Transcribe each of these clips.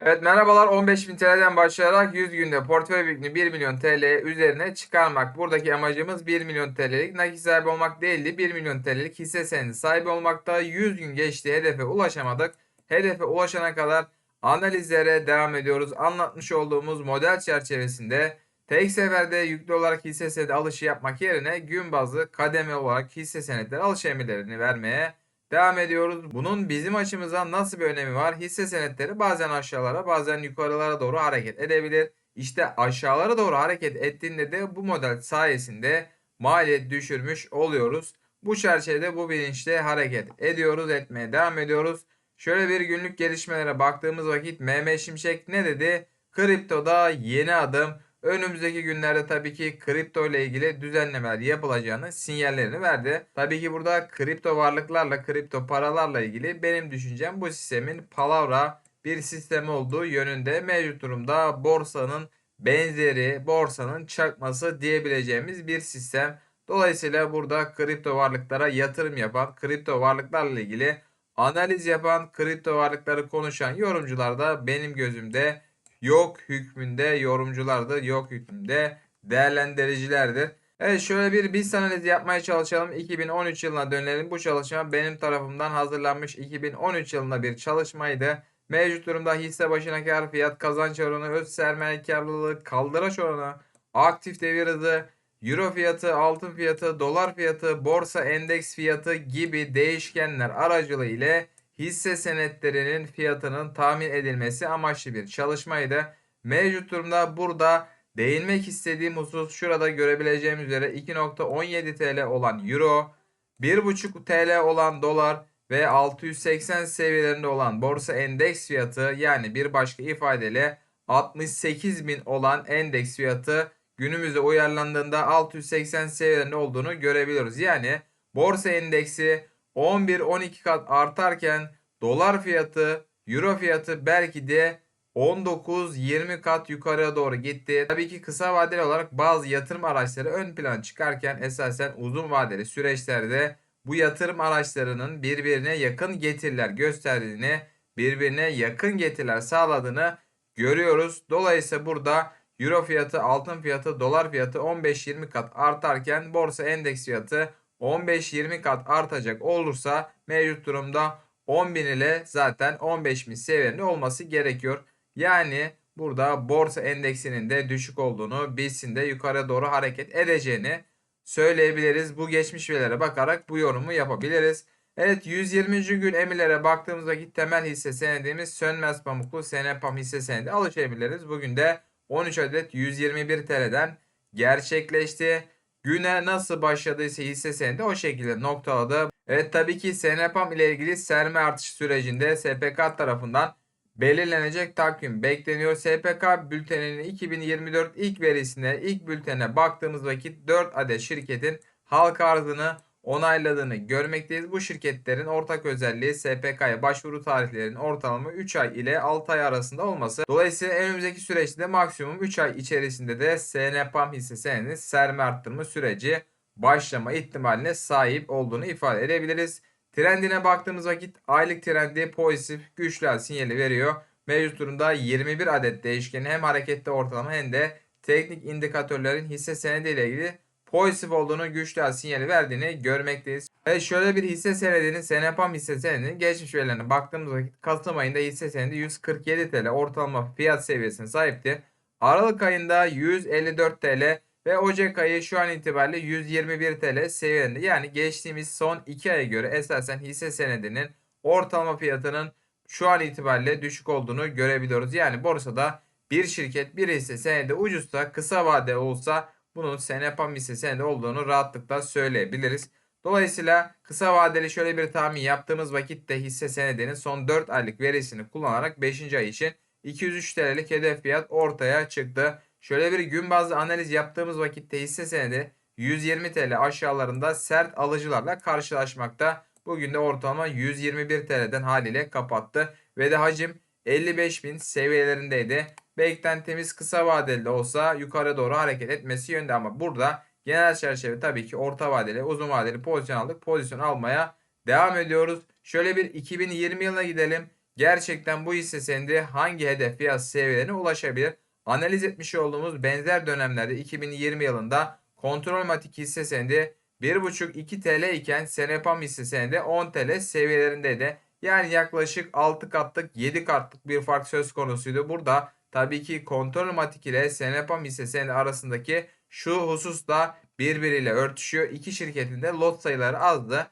Evet merhabalar 15.000 TL'den başlayarak 100 günde portföy büyüklüğünü 1 milyon TL üzerine çıkarmak. Buradaki amacımız 1 milyon TL'lik nakit sahibi olmak değildi. 1 milyon TL'lik hisse senedi sahibi olmakta 100 gün geçti hedefe ulaşamadık. Hedefe ulaşana kadar analizlere devam ediyoruz. Anlatmış olduğumuz model çerçevesinde tek seferde yüklü olarak hisse senedi alışı yapmak yerine gün bazlı kademe olarak hisse senetleri alış emirlerini vermeye Devam ediyoruz. Bunun bizim açımızdan nasıl bir önemi var? Hisse senetleri bazen aşağılara bazen yukarılara doğru hareket edebilir. İşte aşağılara doğru hareket ettiğinde de bu model sayesinde maliyet düşürmüş oluyoruz. Bu çerçevede bu bilinçle hareket ediyoruz, etmeye devam ediyoruz. Şöyle bir günlük gelişmelere baktığımız vakit Mehmet Şimşek ne dedi? Kriptoda yeni adım. Önümüzdeki günlerde tabii ki kripto ile ilgili düzenlemeler yapılacağını sinyallerini verdi. Tabii ki burada kripto varlıklarla, kripto paralarla ilgili benim düşüncem bu sistemin palavra bir sistem olduğu yönünde mevcut durumda borsanın benzeri, borsanın çakması diyebileceğimiz bir sistem. Dolayısıyla burada kripto varlıklara yatırım yapan, kripto varlıklarla ilgili analiz yapan, kripto varlıkları konuşan yorumcular da benim gözümde yok hükmünde yorumculardır, yok hükmünde değerlendiricilerdir. Evet şöyle bir BIST analizi yapmaya çalışalım. 2013 yılına dönelim. Bu çalışma benim tarafımdan hazırlanmış 2013 yılında bir çalışmaydı. Mevcut durumda hisse başına kar fiyat, kazanç oranı, öz sermaye karlılığı, kaldıraç oranı, aktif devir hızı, euro fiyatı, altın fiyatı, dolar fiyatı, borsa endeks fiyatı gibi değişkenler aracılığı ile hisse senetlerinin fiyatının tahmin edilmesi amaçlı bir çalışmaydı. Mevcut durumda burada değinmek istediğim husus şurada görebileceğim üzere 2.17 TL olan euro, 1.5 TL olan dolar ve 680 seviyelerinde olan borsa endeks fiyatı yani bir başka ifadeyle 68 bin olan endeks fiyatı günümüzde uyarlandığında 680 seviyelerinde olduğunu görebiliyoruz. Yani borsa endeksi 11-12 kat artarken dolar fiyatı, euro fiyatı belki de 19-20 kat yukarıya doğru gitti. Tabii ki kısa vadeli olarak bazı yatırım araçları ön plan çıkarken esasen uzun vadeli süreçlerde bu yatırım araçlarının birbirine yakın getiriler gösterdiğini, birbirine yakın getiriler sağladığını görüyoruz. Dolayısıyla burada euro fiyatı, altın fiyatı, dolar fiyatı 15-20 kat artarken borsa endeks fiyatı 15-20 kat artacak olursa mevcut durumda 10.000 ile zaten 15.000 seviyelerinde olması gerekiyor. Yani burada borsa endeksinin de düşük olduğunu, BIST'in de yukarı doğru hareket edeceğini söyleyebiliriz. Bu geçmiş verilere bakarak bu yorumu yapabiliriz. Evet 120. gün emirlere baktığımız vakit temel hisse senedimiz Sönmez Pamuklu Senepam hisse senedi alış emirleriz. Bugün de 13 adet 121 TL'den gerçekleşti. Güne nasıl başladıysa hisse senedi o şekilde noktaladı. Evet tabii ki Senepam ile ilgili serme artışı sürecinde SPK tarafından belirlenecek takvim bekleniyor. SPK bülteninin 2024 ilk verisine, ilk bültene baktığımız vakit 4 adet şirketin halka arzını onayladığını görmekteyiz. Bu şirketlerin ortak özelliği SPK'ya başvuru tarihlerinin ortalama 3 ay ile 6 ay arasında olması. Dolayısıyla önümüzdeki süreçte maksimum 3 ay içerisinde de SNPAM hisse senedinin serme arttırma süreci başlama ihtimaline sahip olduğunu ifade edebiliriz. Trendine baktığımız vakit aylık trendi pozitif güçlü sinyali veriyor. Mevcut durumda 21 adet değişkeni hem harekette ortalama hem de teknik indikatörlerin hisse senedi ile ilgili pozitif olduğunu güçlü sinyali verdiğini görmekteyiz. Ve şöyle bir hisse senedinin Senepam hisse senedinin geçmiş verilerine baktığımız vakit Kasım ayında hisse senedi 147 TL ortalama fiyat seviyesine sahipti. Aralık ayında 154 TL ve Ocak ayı şu an itibariyle 121 TL seviyelerinde. Yani geçtiğimiz son 2 aya göre esasen hisse senedinin ortalama fiyatının şu an itibariyle düşük olduğunu görebiliyoruz. Yani borsada bir şirket bir hisse senedi ucuzsa kısa vade olsa bunun Senepam hisse senedi olduğunu rahatlıkla söyleyebiliriz. Dolayısıyla kısa vadeli şöyle bir tahmin yaptığımız vakitte hisse senedinin son 4 aylık verisini kullanarak 5. ay için 203 TL'lik hedef fiyat ortaya çıktı. Şöyle bir gün bazlı analiz yaptığımız vakitte hisse senedi 120 TL aşağılarında sert alıcılarla karşılaşmakta. Bugün de ortalama 121 TL'den haliyle kapattı. Ve de hacim 55.000 seviyelerindeydi. Beklentimiz kısa vadeli de olsa yukarı doğru hareket etmesi yönde ama burada genel çerçeve tabii ki orta vadeli uzun vadeli pozisyon aldık. Pozisyon almaya devam ediyoruz. Şöyle bir 2020 yılına gidelim. gerçekten bu hisse senedi hangi hedef fiyat seviyelerine ulaşabilir? Analiz etmiş olduğumuz benzer dönemlerde 2020 yılında Kontrolmatik hisse senedi 1,5-2 TL iken Senepam hisse senedi 10 TL seviyelerindeydi. Yani yaklaşık 6 katlık 7 katlık bir fark söz konusuydu. Burada tabii ki Kontrolmatik ile Senepam hisse senedi arasındaki şu husus da birbiriyle örtüşüyor. İki şirketin de lot sayıları azdı.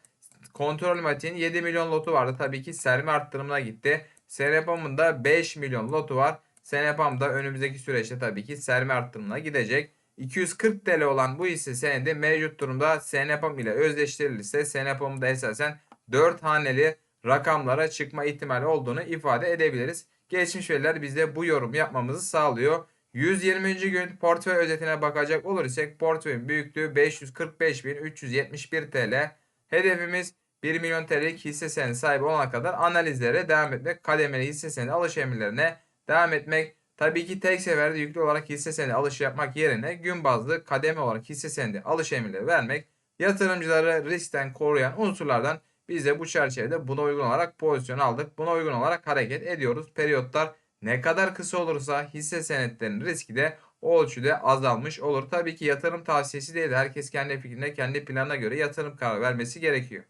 Kontrolmatik'in 7 milyon lotu vardı. Tabii ki serme arttırımına gitti. Senepam'ın da 5 milyon lotu var. Senepam da önümüzdeki süreçte tabii ki serme arttırımına gidecek. 240 TL olan bu hisse senedi mevcut durumda Senepam ile özdeştirilirse Senepam'ın da esasen 4 haneli rakamlara çıkma ihtimali olduğunu ifade edebiliriz. Geçmiş veriler bize bu yorum yapmamızı sağlıyor. 120. gün portföy özetine bakacak olursak portföyün büyüklüğü 545.371 TL. Hedefimiz 1 milyon TL'lik hisse senedi sahibi olana kadar analizlere devam etmek, kademeli hisse senedi alış emirlerine devam etmek. Tabii ki tek seferde yüklü olarak hisse senedi alışı yapmak yerine gün bazlı kademe olarak hisse senedi alış emirleri vermek yatırımcıları riskten koruyan unsurlardan biz de bu çerçevede buna uygun olarak pozisyon aldık. Buna uygun olarak hareket ediyoruz. Periyotlar ne kadar kısa olursa hisse senetlerinin riski de ölçüde azalmış olur. Tabii ki yatırım tavsiyesi değil. Herkes kendi fikrine, kendi planına göre yatırım kararı vermesi gerekiyor.